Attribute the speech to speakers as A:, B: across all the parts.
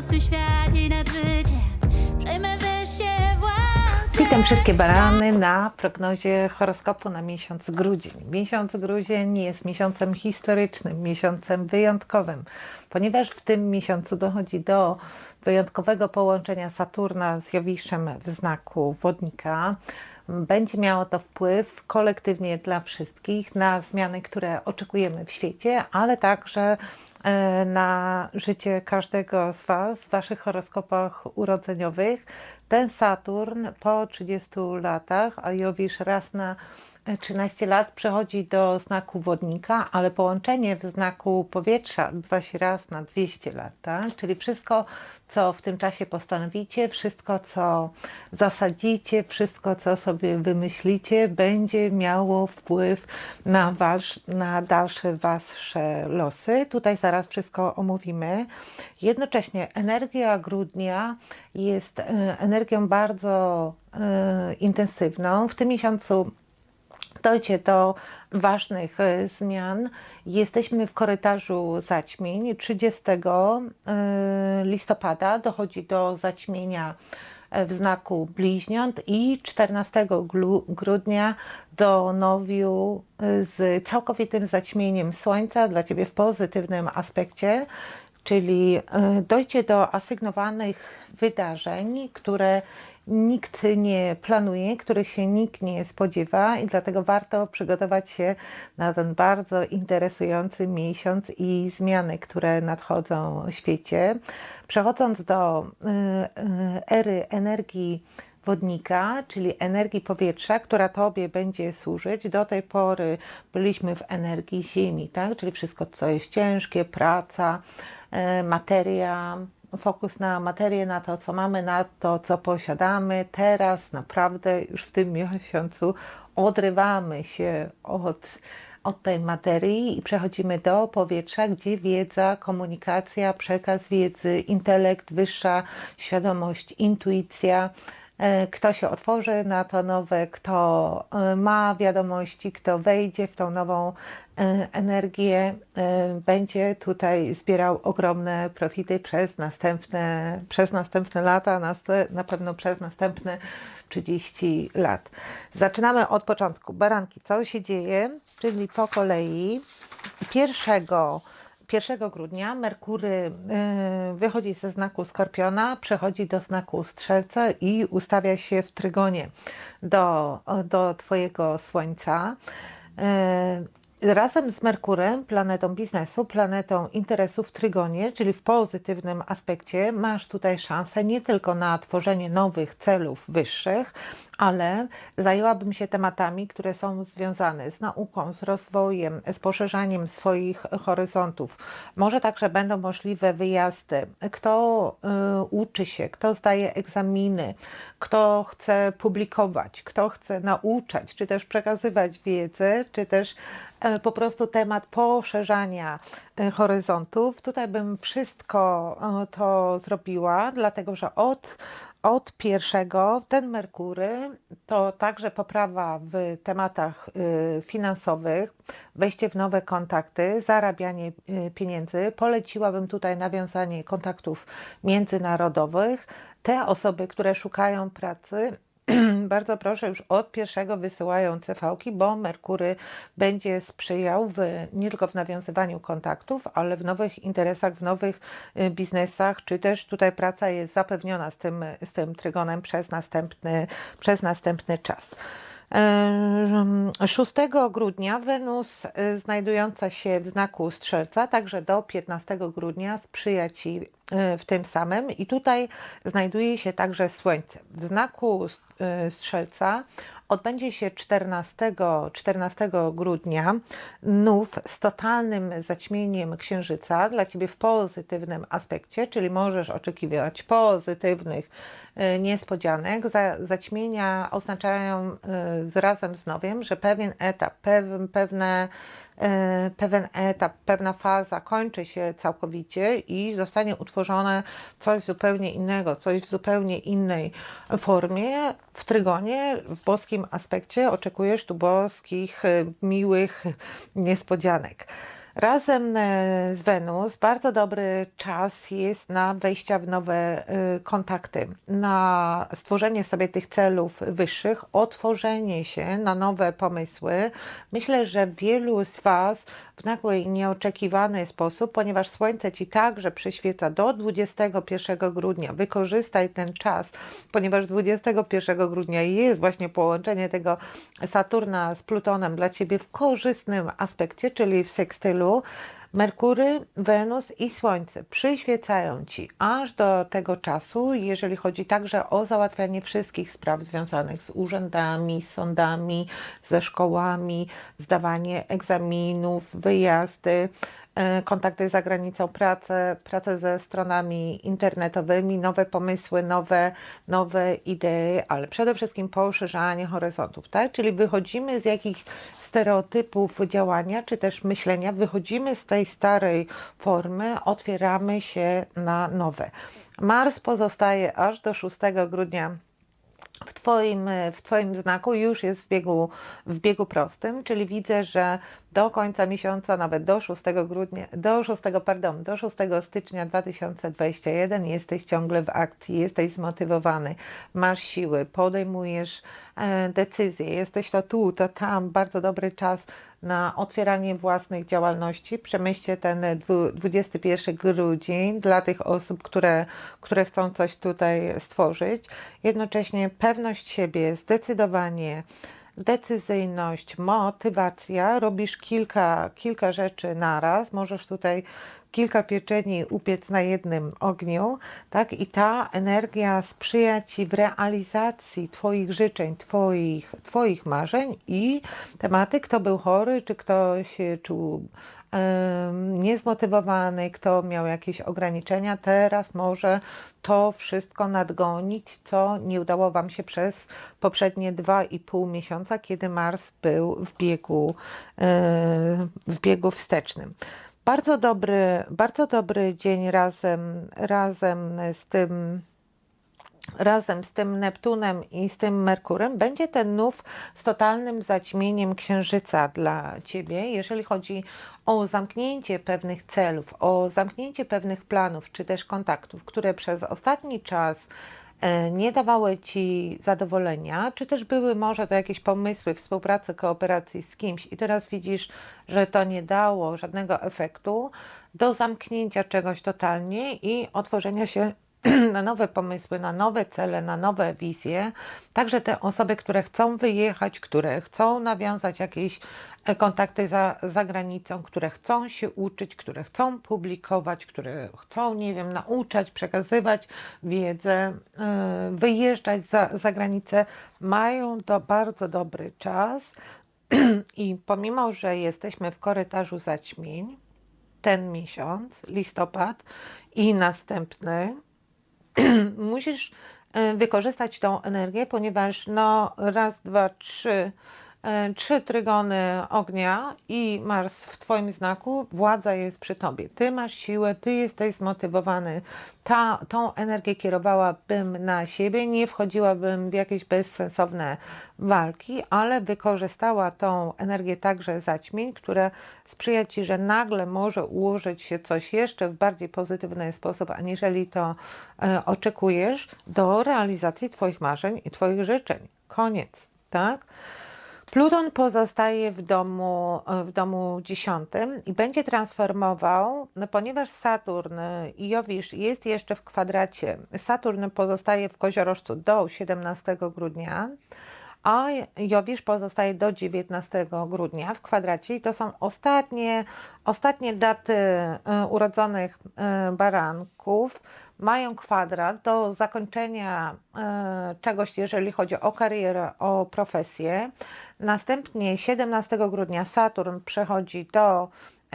A: własnym świecie nad życiem. Przejmę wyższe władze.
B: Witam wszystkie barany na prognozie horoskopu na miesiąc grudzień. Miesiąc grudzień jest miesiącem historycznym, miesiącem wyjątkowym, ponieważ w tym miesiącu dochodzi do wyjątkowego połączenia Saturna z Jowiszem w znaku wodnika. Będzie miało to wpływ kolektywnie dla wszystkich na zmiany, które oczekujemy w świecie, ale także na życie każdego z Was w Waszych horoskopach urodzeniowych. Ten Saturn po 30 latach, a Jowisz raz na 13 lat przechodzi do znaku wodnika, ale połączenie w znaku powietrza odbywa się raz na 200 lat, tak? Czyli wszystko, co w tym czasie postanowicie, wszystko, co zasadzicie, wszystko, co sobie wymyślicie, będzie miało wpływ na, wasz, na dalsze wasze losy. Tutaj zaraz wszystko omówimy. Jednocześnie energia grudnia jest e, energią bardzo e, intensywną. W tym miesiącu dojdzie do ważnych e, zmian. Jesteśmy w korytarzu zaćmień. 30 e, listopada dochodzi do zaćmienia e, w znaku bliźniąt i 14 glu- grudnia do nowiu z całkowitym zaćmieniem słońca dla Ciebie w pozytywnym aspekcie czyli dojdzie do asygnowanych wydarzeń, które nikt nie planuje, których się nikt nie spodziewa i dlatego warto przygotować się na ten bardzo interesujący miesiąc i zmiany, które nadchodzą w świecie. Przechodząc do e, e, ery energii wodnika, czyli energii powietrza, która Tobie będzie służyć. Do tej pory byliśmy w energii ziemi, tak? czyli wszystko, co jest ciężkie, praca, e, materia, fokus na materię, na to, co mamy, na to, co posiadamy. Teraz naprawdę już w tym miesiącu odrywamy się od, od tej materii i przechodzimy do powietrza, gdzie wiedza, komunikacja, przekaz wiedzy, intelekt, wyższa świadomość, intuicja, kto się otworzy na to nowe, kto e, ma wiadomości, kto wejdzie w tą nową e, energię, e, będzie tutaj zbierał ogromne profity przez następne, przez następne lata, na pewno przez następne 30 lat. Zaczynamy od początku. Baranki, co się dzieje? Czyli po kolei pierwszego 1 grudnia Merkury y, wychodzi ze znaku Skorpiona, przechodzi do znaku Strzelca i ustawia się w trygonie do, do Twojego Słońca. Y, Razem z Merkurem, planetą biznesu, planetą interesów w trygonie, czyli w pozytywnym aspekcie, masz tutaj szansę nie tylko na tworzenie nowych celów wyższych, ale zajęłabym się tematami, które są związane z nauką, z rozwojem, z poszerzaniem swoich horyzontów. Może także będą możliwe wyjazdy. Kto y, uczy się, kto zdaje egzaminy, kto chce publikować, kto chce nauczać, czy też przekazywać wiedzę, czy też e, po prostu temat poszerzania e, horyzontów. Tutaj bym wszystko e, to zrobiła, dlatego że od, od pierwszego ten Merkury to także poprawa w tematach y, finansowych, wejście w nowe kontakty, zarabianie y, pieniędzy. Poleciłabym tutaj nawiązanie kontaktów międzynarodowych. Te osoby, które szukają pracy, bardzo proszę, już od pierwszego wysyłają CV-ki, bo Merkury będzie sprzyjał w, nie tylko w nawiązywaniu kontaktów, ale w nowych interesach, w nowych y, biznesach, czy też tutaj praca jest zapewniona z tym, z tym trygonem przez następny, przez następny czas. E, 6 grudnia Wenus y, znajdująca się w znaku Strzelca, także do 15 grudnia sprzyja Ci y, w tym samym i tutaj znajduje się także Słońce. W znaku Strzelca odbędzie się 14, 14 grudnia nów z totalnym zaćmieniem Księżyca dla Ciebie w pozytywnym aspekcie, czyli możesz oczekiwać pozytywnych e, niespodzianek. Za, zaćmienia oznaczają e, razem z nowiem, że pewien etap, pew, pewne pewien etap, pewna faza kończy się całkowicie i zostanie utworzone coś zupełnie innego, coś w zupełnie innej formie. W trygonie, w boskim aspekcie oczekujesz tu boskich, e, miłych niespodzianek. Razem e, z Wenus bardzo dobry czas jest na wejścia w nowe e, kontakty, na stworzenie sobie tych celów wyższych, otworzenie się na nowe pomysły. Myślę, że wielu z Was w nagły i nieoczekiwany sposób, ponieważ Słońce Ci także przyświeca do 21 grudnia. Wykorzystaj ten czas, ponieważ 21 grudnia jest właśnie połączenie tego Saturna z Plutonem dla Ciebie w korzystnym aspekcie, czyli w sekstylu. Merkury, Wenus i Słońce przyświecają Ci aż do tego czasu, jeżeli chodzi także o załatwianie wszystkich spraw związanych z urzędami, z sądami, ze szkołami, zdawanie egzaminów, wyjazdy, kontakty za granicą, pracę, pracę ze stronami internetowymi, nowe pomysły, nowe, nowe idee, ale przede wszystkim poszerzanie horyzontów, tak? Czyli wychodzimy z jakichś stereotypów działania, czy też myślenia, wychodzimy z tej starej formy, otwieramy się na nowe. Mars pozostaje aż do 6 grudnia w twoim, w twoim znaku już jest w biegu, w biegu prostym, czyli widzę, że do końca miesiąca, nawet do 6 grudnia, do 6, pardon, do 6 stycznia 2021 jesteś ciągle w akcji, jesteś zmotywowany, masz siły, podejmujesz e, decyzje, jesteś to tu, to tam, bardzo dobry czas na otwieranie własnych działalności. Przemyślcie ten dwu- 21 grudzień dla tych osób, które, które chcą coś tutaj stworzyć. Jednocześnie pewność siebie, zdecydowanie, decyzyjność, motywacja. Robisz kilka, kilka rzeczy naraz. Możesz tutaj kilka pieczeni upiec na jednym ogniu, tak? I ta energia sprzyja Ci w realizacji Twoich życzeń, Twoich, twoich marzeń i tematy, kto był chory, czy kto się czuł niezmotywowany, kto miał jakieś ograniczenia, teraz może to wszystko nadgonić, co nie udało Wam się przez poprzednie dwa i pół miesiąca, kiedy Mars był w biegu, w biegu wstecznym. Bardzo dobry, bardzo dobry dzień razem, razem z tym razem z tym Neptunem i z tym Merkurem będzie ten nów z totalnym zaćmieniem księżyca dla Ciebie, jeżeli chodzi o zamknięcie pewnych celów, o zamknięcie pewnych planów czy też kontaktów, które przez ostatni czas e, nie dawały Ci zadowolenia, czy też były może to jakieś pomysły współpracy, kooperacji z kimś i teraz widzisz, że to nie dało żadnego efektu, do zamknięcia czegoś totalnie i otworzenia się na nowe pomysły, na nowe cele, na nowe wizje. Także te osoby, które chcą wyjechać, które chcą nawiązać jakieś e, kontakty za, za granicą, które chcą się uczyć, które chcą publikować, które chcą, nie wiem, nauczać, przekazywać wiedzę, e, wyjeżdżać za, za granicę, mają to bardzo dobry czas. I pomimo, że jesteśmy w korytarzu zaćmień, ten miesiąc, listopad i następny, musisz e, wykorzystać tą energię, ponieważ no raz, dwa, trzy, trzy trygony ognia i Mars w Twoim znaku, władza jest przy Tobie. Ty masz siłę, Ty jesteś zmotywowany. Ta, tą energię kierowałabym na siebie, nie wchodziłabym w jakieś bezsensowne walki, ale wykorzystała tą energię także zaćmień, które sprzyja Ci, że nagle może ułożyć się coś jeszcze w bardziej pozytywny sposób, aniżeli to e, oczekujesz do realizacji Twoich marzeń i Twoich życzeń. Koniec, tak? Pluton pozostaje w domu, w domu dziesiątym i będzie transformował, no ponieważ Saturn i Jowisz jest jeszcze w kwadracie. Saturn pozostaje w koziorożcu do 17 grudnia, a Jowisz pozostaje do 19 grudnia w kwadracie i to są ostatnie, ostatnie daty e, urodzonych e, baranków. Mają kwadrat do zakończenia e, czegoś, jeżeli chodzi o karierę, o profesję. Następnie 17 grudnia Saturn przechodzi do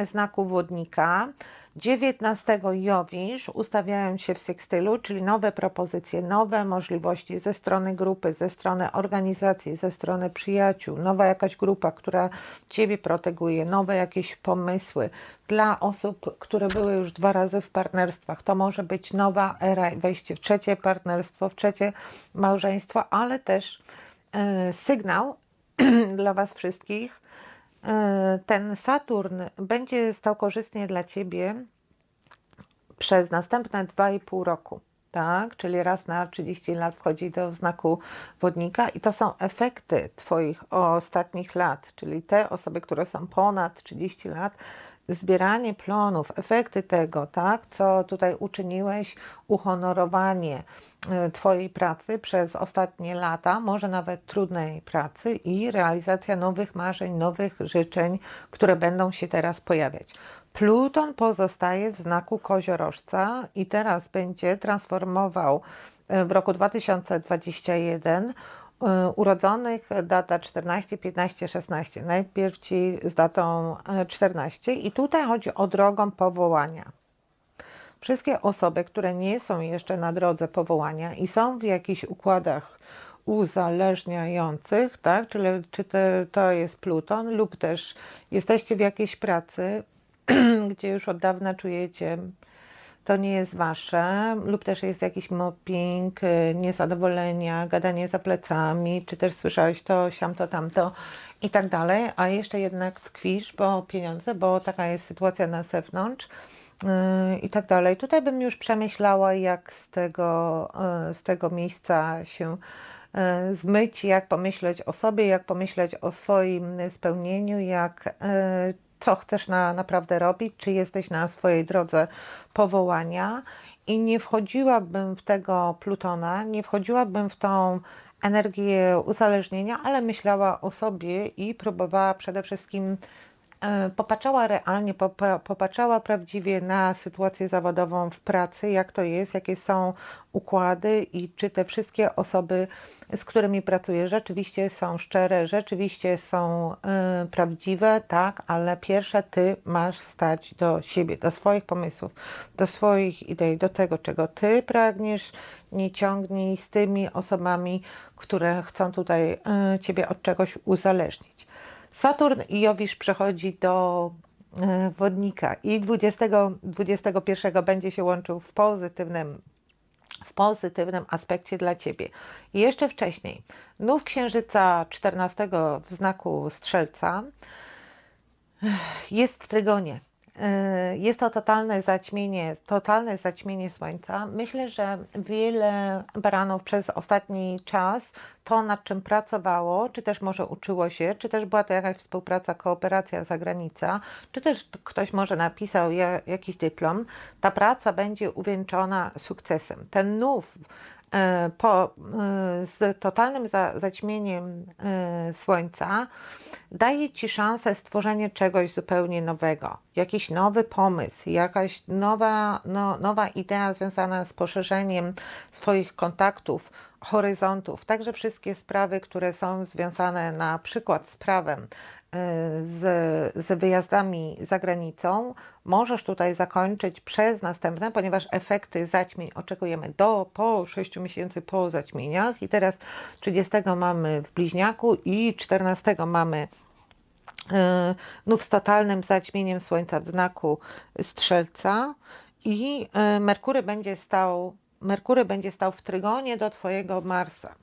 B: znaku wodnika. 19 Jowisz ustawiają się w sekstylu, czyli nowe propozycje, nowe możliwości ze strony grupy, ze strony organizacji, ze strony przyjaciół, nowa jakaś grupa, która Ciebie proteguje, nowe jakieś pomysły dla osób, które były już dwa razy w partnerstwach. To może być nowa era, wejście w trzecie partnerstwo, w trzecie małżeństwo, ale też e, sygnał dla Was wszystkich, e, ten Saturn będzie stał korzystnie dla ciebie przez następne 2,5 roku. Tak, czyli raz na 30 lat wchodzi do znaku wodnika, i to są efekty Twoich ostatnich lat, czyli te osoby, które są ponad 30 lat, zbieranie plonów, efekty tego, tak, co tutaj uczyniłeś, uhonorowanie y, Twojej pracy przez ostatnie lata, może nawet trudnej pracy i realizacja nowych marzeń, nowych życzeń, które będą się teraz pojawiać. Pluton pozostaje w znaku koziorożca i teraz będzie transformował y, w roku 2021 y, urodzonych data 14, 15, 16. Najpierw ci z datą y, 14 i tutaj chodzi o drogą powołania. Wszystkie osoby, które nie są jeszcze na drodze powołania i są w jakichś układach uzależniających, tak? Czyli czy to, to jest Pluton, lub też jesteście w jakiejś pracy, gdzie już od dawna czujecie, to nie jest wasze, lub też jest jakiś mobbing, y, niezadowolenia, gadanie za plecami, czy też słyszałeś to, siam to, tamto i tak dalej, a jeszcze jednak tkwisz, bo pieniądze, bo taka jest sytuacja na zewnątrz yy, i tak dalej. Tutaj bym już przemyślała, jak z tego, yy, z tego miejsca się zmyć, jak pomyśleć o sobie, jak pomyśleć o swoim spełnieniu, jak co chcesz na, naprawdę robić, czy jesteś na swojej drodze powołania. I nie wchodziłabym w tego Plutona, nie wchodziłabym w tą energię uzależnienia, ale myślała o sobie i próbowała przede wszystkim popatrzała realnie, popa- popatrzała prawdziwie na sytuację zawodową w pracy, jak to jest, jakie są układy i czy te wszystkie osoby, z którymi pracuję, rzeczywiście są szczere, rzeczywiście są e, prawdziwe, tak, ale pierwsze ty masz stać do siebie, do swoich pomysłów, do swoich idei, do tego, czego ty pragniesz, nie ciągnij z tymi osobami, które chcą tutaj e, ciebie od czegoś uzależnić. Saturn i Jowisz przechodzi do e, wodnika i 20, 21 będzie się łączył w pozytywnym, w pozytywnym aspekcie dla Ciebie. I jeszcze wcześniej, nów księżyca 14 w znaku strzelca jest w trygonie. Yy, Jest to totalne zaćmienie, totalne zaćmienie słońca. Myślę, że wiele baranów przez ostatni czas to, nad czym pracowało, czy też może uczyło się, czy też była to jakaś współpraca, kooperacja, zagranica, czy też ktoś może napisał ja- jakiś dyplom, ta praca będzie uwieńczona sukcesem. Ten nów po, e, z totalnym za, zaćmieniem e, słońca daje Ci szansę stworzenia czegoś zupełnie nowego. Jakiś nowy pomysł, jakaś nowa, no, nowa idea związana z poszerzeniem swoich kontaktów, horyzontów. Także wszystkie sprawy, które są związane na przykład z prawem, z, z wyjazdami za granicą, możesz tutaj zakończyć przez następne, ponieważ efekty zaćmień oczekujemy do po 6 miesięcy po zaćmieniach i teraz 30 mamy w bliźniaku i 14 mamy e, nów z totalnym zaćmieniem Słońca w znaku Strzelca i e, Merkury będzie stał, Merkury będzie stał w trygonie do Twojego Marsa.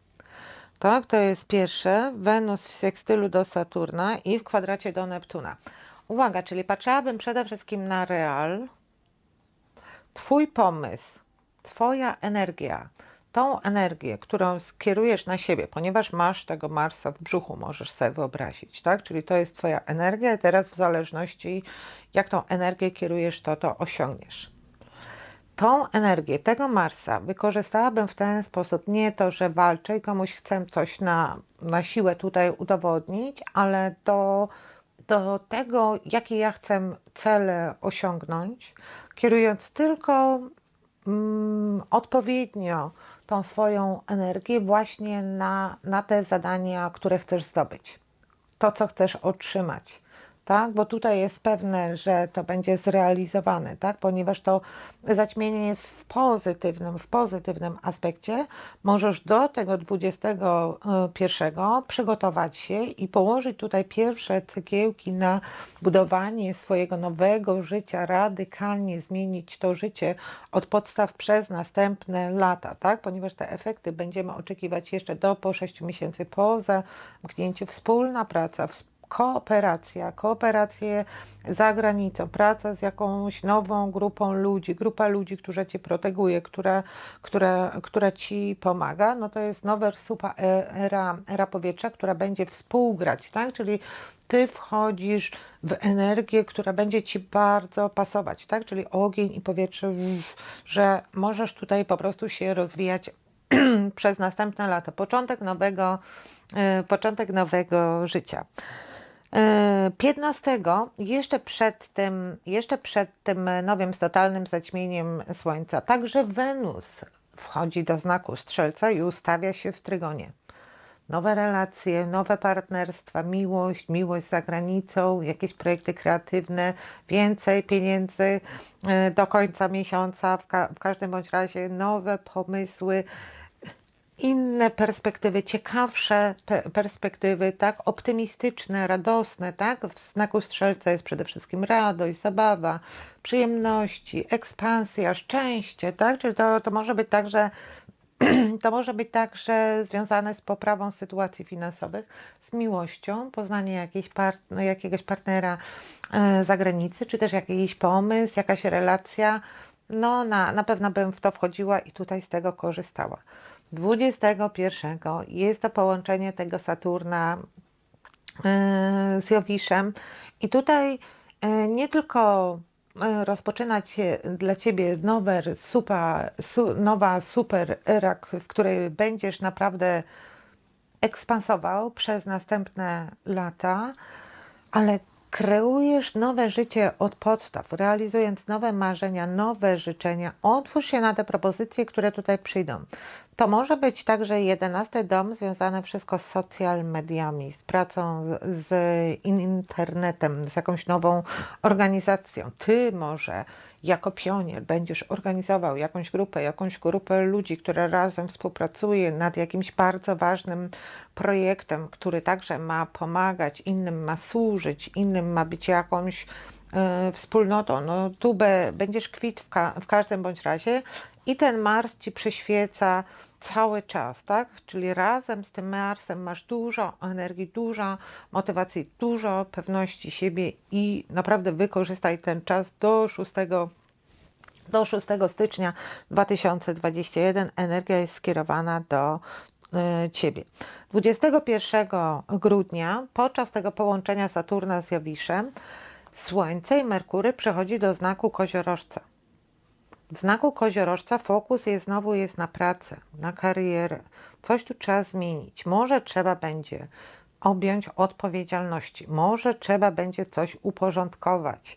B: Tak, to jest pierwsze. Wenus w sekstylu do Saturna i w kwadracie do Neptuna. Uwaga, czyli patrzyłabym przede wszystkim na real, Twój pomysł, Twoja energia, tą energię, którą skierujesz na siebie, ponieważ masz tego Marsa w brzuchu, możesz sobie wyobrazić, tak? Czyli to jest Twoja energia i teraz w zależności jak tą energię kierujesz, to to osiągniesz tą energię tego Marsa wykorzystałabym w ten sposób, nie to, że walczę i komuś chcę coś na, na siłę tutaj udowodnić, ale do, do tego, jakie ja chcę cele osiągnąć, kierując tylko mm, odpowiednio tą swoją energię właśnie na, na te zadania, które chcesz zdobyć, to, co chcesz otrzymać tak? Bo tutaj jest pewne, że to będzie zrealizowane, tak? Ponieważ to zaćmienie jest w pozytywnym, w pozytywnym aspekcie. Możesz do tego 21 przygotować się i położyć tutaj pierwsze cegiełki na budowanie swojego nowego życia, radykalnie zmienić to życie od podstaw przez następne lata, tak? Ponieważ te efekty będziemy oczekiwać jeszcze do po 6 miesięcy po zamknięciu. Wspólna praca, wspólna kooperacja, kooperacje za granicą, praca z jakąś nową grupą ludzi, grupa ludzi, która cię proteguje, która, która, która ci pomaga, no to jest nowa era, era powietrza, która będzie współgrać, tak? Czyli ty wchodzisz w energię, która będzie ci bardzo pasować, tak? Czyli ogień i powietrze, że możesz tutaj po prostu się rozwijać przez następne lata. Początek nowego, e, początek nowego życia. E, 15, jeszcze przed tym, jeszcze przed tym nowym totalnym zaćmieniem Słońca, także Wenus wchodzi do znaku Strzelca i ustawia się w Trygonie. Nowe relacje, nowe partnerstwa, miłość, miłość za granicą, jakieś projekty kreatywne, więcej pieniędzy e, do końca miesiąca, w, ka- w każdym bądź razie nowe pomysły, inne perspektywy, ciekawsze pe- perspektywy, tak, optymistyczne, radosne, tak, w znaku strzelca jest przede wszystkim radość, zabawa, przyjemności, ekspansja, szczęście, tak, czyli to, to może być także to może być także związane z poprawą sytuacji finansowych, z miłością, poznanie part jakiegoś partnera e, z zagranicy, czy też jakiś pomysł, jakaś relacja. No, na, na pewno bym w to wchodziła i tutaj z tego korzystała. 21 jest to połączenie tego Saturna e, z Jowiszem i tutaj e, nie tylko e, rozpoczynać się dla Ciebie nowe, super, su, nowa super era, w której będziesz naprawdę ekspansował przez następne lata, ale kreujesz nowe życie od podstaw, realizując nowe marzenia, nowe życzenia. Otwórz się na te propozycje, które tutaj przyjdą. To może być także jedenasty dom związany wszystko z social mediami, z pracą z, internetem, z jakąś nową organizacją. Ty może jako pionier będziesz organizował jakąś grupę, jakąś grupę ludzi, która razem współpracuje nad jakimś bardzo ważnym projektem, który także ma pomagać, innym ma służyć, innym ma być jakąś e, wspólnotą. No, tu be, będziesz kwit w, ka- w każdym bądź razie i ten Mars ci przyświeca cały czas, tak? Czyli razem z tym Marsem masz dużo energii, dużo motywacji, dużo pewności siebie i naprawdę wykorzystaj ten czas do 6 do 6 stycznia 2021 energia jest skierowana do y, Ciebie. 21 grudnia, podczas tego połączenia Saturna z Jowiszem, Słońce i Merkury przechodzi do znaku koziorożca. W znaku koziorożca fokus jest znowu jest na pracę, na karierę. Coś tu trzeba zmienić. Może trzeba będzie objąć odpowiedzialności. Może trzeba będzie coś uporządkować.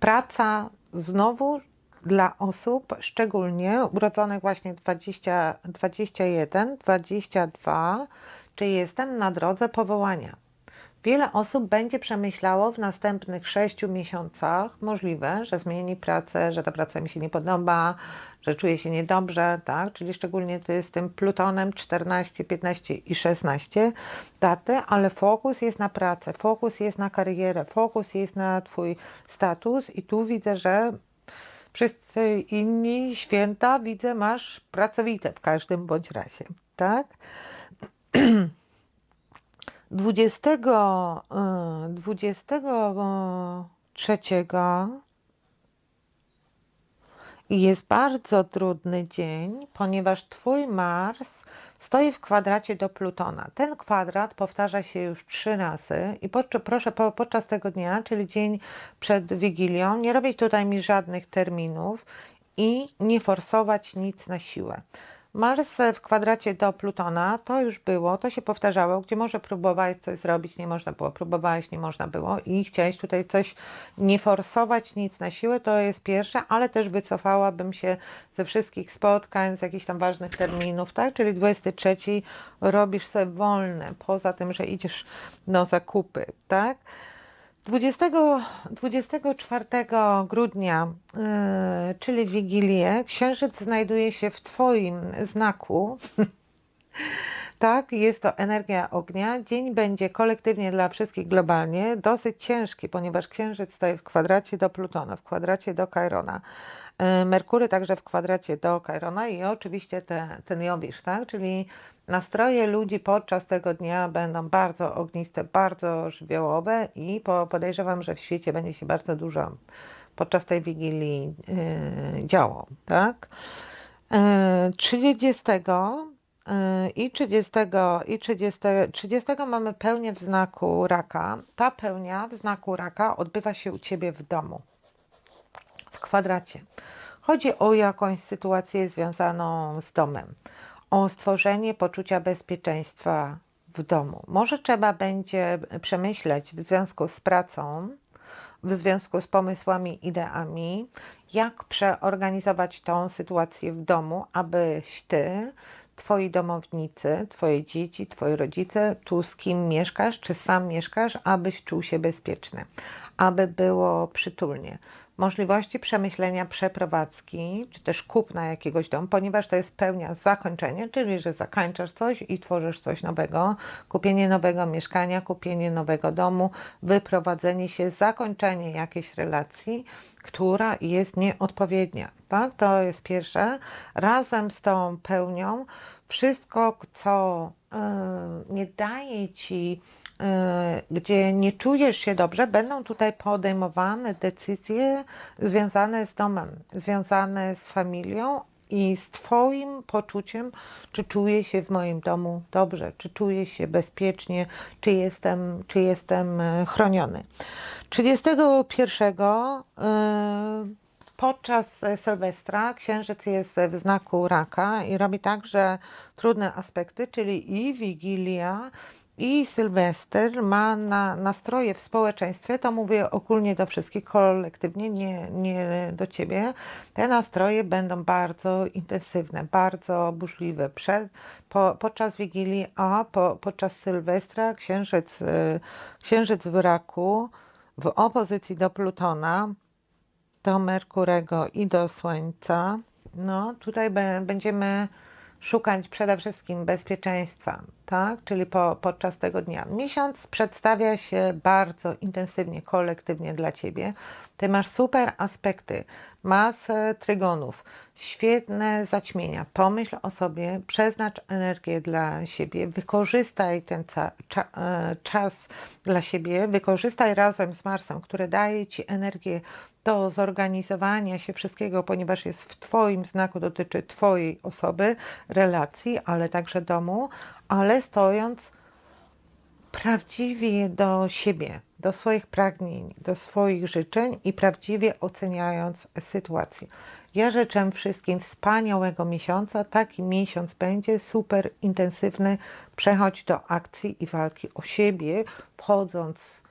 B: Praca znowu dla osób szczególnie urodzonych właśnie 20, 21, 22, czy jestem na drodze powołania. Wiele osób będzie przemyślało w następnych sześciu miesiącach możliwe, że zmieni pracę, że ta praca mi się nie podoba, że czuje się niedobrze, tak? Czyli szczególnie to jest tym Plutonem 14, 15 i 16 daty, ale fokus jest na pracę, fokus jest na karierę, fokus jest na Twój status i tu widzę, że wszyscy inni święta widzę masz pracowite w każdym bądź razie, tak? 20, y, 23 jest bardzo trudny dzień, ponieważ Twój Mars stoi w kwadracie do Plutona. Ten kwadrat powtarza się już trzy razy i proszę po, podczas tego dnia, czyli dzień przed Wigilią, nie robić tutaj mi żadnych terminów i nie forsować nic na siłę. Mars w kwadracie do Plutona, to już było, to się powtarzało, gdzie może próbowałeś coś zrobić, nie można było, próbowałeś, nie można było i chciałeś tutaj coś nie forsować, nic na siłę, to jest pierwsze, ale też wycofałabym się ze wszystkich spotkań, z jakichś tam ważnych terminów, tak, czyli 23 robisz sobie wolne, poza tym, że idziesz na zakupy, tak. 20, 24 grudnia, yy, czyli Wigilię, Księżyc znajduje się w Twoim znaku, Tak, jest to energia ognia. Dzień będzie kolektywnie dla wszystkich globalnie dosyć ciężki, ponieważ Księżyc stoi w kwadracie do Plutona, w kwadracie do Kairona. E, Merkury także w kwadracie do Kairona i oczywiście te, ten Jowisz, tak? Czyli nastroje ludzi podczas tego dnia będą bardzo ogniste, bardzo żywiołowe i po, podejrzewam, że w świecie będzie się bardzo dużo podczas tej Wigilii e, działo, tak? E, 30 Yy, I 30, i 30, 30 mamy pełnię w znaku raka. Ta pełnia w znaku raka odbywa się u Ciebie w domu, w kwadracie. Chodzi o jakąś sytuację związaną z domem, o stworzenie poczucia bezpieczeństwa w domu. Może trzeba będzie przemyśleć w związku z pracą, w związku z pomysłami, ideami, jak przeorganizować tą sytuację w domu, abyś ty, twoi domownicy, twoje dzieci, twoi rodzice, tu z kim mieszkasz, czy sam mieszkasz, abyś czuł się bezpieczny, aby było przytulnie. Możliwości przemyślenia przeprowadzki, czy też kupna jakiegoś domu, ponieważ to jest pełnia zakończenie, czyli że zakończasz coś i tworzysz coś nowego, kupienie nowego mieszkania, kupienie nowego domu, wyprowadzenie się, zakończenie jakiejś relacji, która jest nieodpowiednia. Tak? To jest pierwsze. Razem z tą pełnią wszystko, co nie daje ci, y, gdzie nie czujesz się dobrze, będą tutaj podejmowane decyzje związane z domem, związane z familią i z Twoim poczuciem, czy czuję się w moim domu dobrze, czy czuję się bezpiecznie, czy jestem, czy jestem e, chroniony. 31 y, Podczas e, Sylwestra księżyc jest w znaku raka i robi także trudne aspekty, czyli i Wigilia, i Sylwester ma na, nastroje w społeczeństwie, to mówię ogólnie do wszystkich, kolektywnie, nie, nie do ciebie. Te nastroje będą bardzo intensywne, bardzo burzliwe przed, po, podczas Wigilii, a po, podczas Sylwestra księżyc, e, księżyc w raku w opozycji do Plutona do Merkurego i do Słońca, no tutaj będziemy szukać przede wszystkim bezpieczeństwa, tak? Czyli po, podczas tego dnia. Miesiąc przedstawia się bardzo intensywnie, kolektywnie dla Ciebie. Ty masz super aspekty, masę trygonów, świetne zaćmienia. Pomyśl o sobie, przeznacz energię dla siebie, wykorzystaj ten cza- e, czas dla siebie, wykorzystaj razem z Marsem, który daje Ci energię do zorganizowania się wszystkiego, ponieważ jest w Twoim znaku, dotyczy Twojej osoby, relacji, ale także domu, ale stojąc prawdziwie do siebie, do swoich pragnień, do swoich życzeń i prawdziwie oceniając sytuację. Ja życzę wszystkim wspaniałego miesiąca. Taki miesiąc będzie super intensywny. Przechodź do akcji i walki o siebie, wchodząc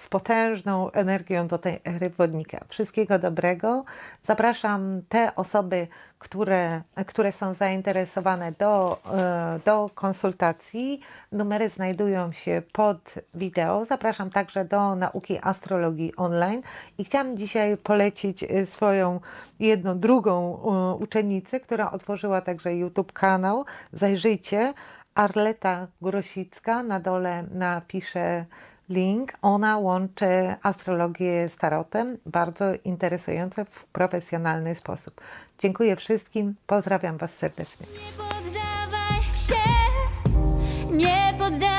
B: z potężną energią do tej ery wodnika. Wszystkiego dobrego. Zapraszam te osoby, które, które są zainteresowane do, e, do konsultacji. Numery znajdują się pod wideo. Zapraszam także do nauki astrologii online i chciałam dzisiaj polecić e, swoją jedną, drugą e, uczennicę, która otworzyła także YouTube kanał. Zajrzyjcie. Arleta Grosicka, na dole napiszę link. Ona łączy astrologię z tarotem, bardzo interesujące w profesjonalny sposób. Dziękuję wszystkim, pozdrawiam Was serdecznie.
A: Nie poddawaj się, nie poddawaj